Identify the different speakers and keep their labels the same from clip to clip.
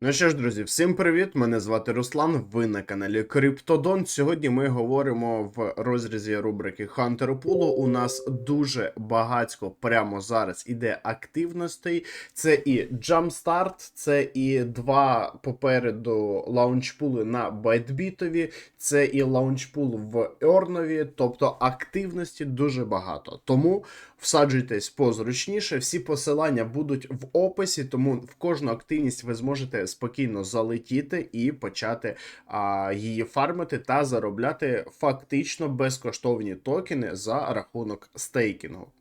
Speaker 1: Ну що ж, друзі, всім привіт! Мене звати Руслан. Ви на каналі Криптодон. Сьогодні ми говоримо в розрізі рубрики Хантеру Пулу. У нас дуже багатько прямо зараз іде активностей. Це і Jumpstart, це і два попереду лаунчпули на Байтбітові, це і лаунчпул в Ернові. Тобто активності дуже багато. Тому всаджуйтесь позручніше. Всі посилання будуть в описі, тому в кожну активність ви зможете спокійно залетіти і почати а, її фармити та заробляти фактично безкоштовні токени за рахунок стейкінгу.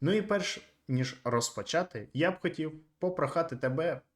Speaker 1: Ну і перш ніж розпочати, я б хотів попрохати тебе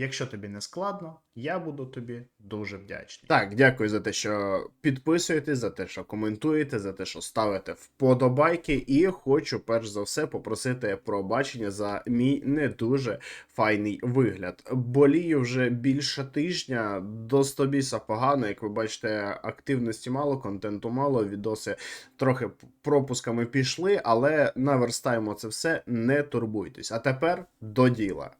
Speaker 1: Якщо тобі не складно, я буду тобі дуже вдячний. Так, дякую за те, що підписуєтесь, за те, що коментуєте, за те, що ставите вподобайки. І хочу перш за все попросити пробачення за мій не дуже файний вигляд. Болію вже більше тижня, до стобіса погано. Як ви бачите, активності мало, контенту мало, відоси трохи пропусками пішли, але наверстаємо це все, не турбуйтесь. А тепер до діла.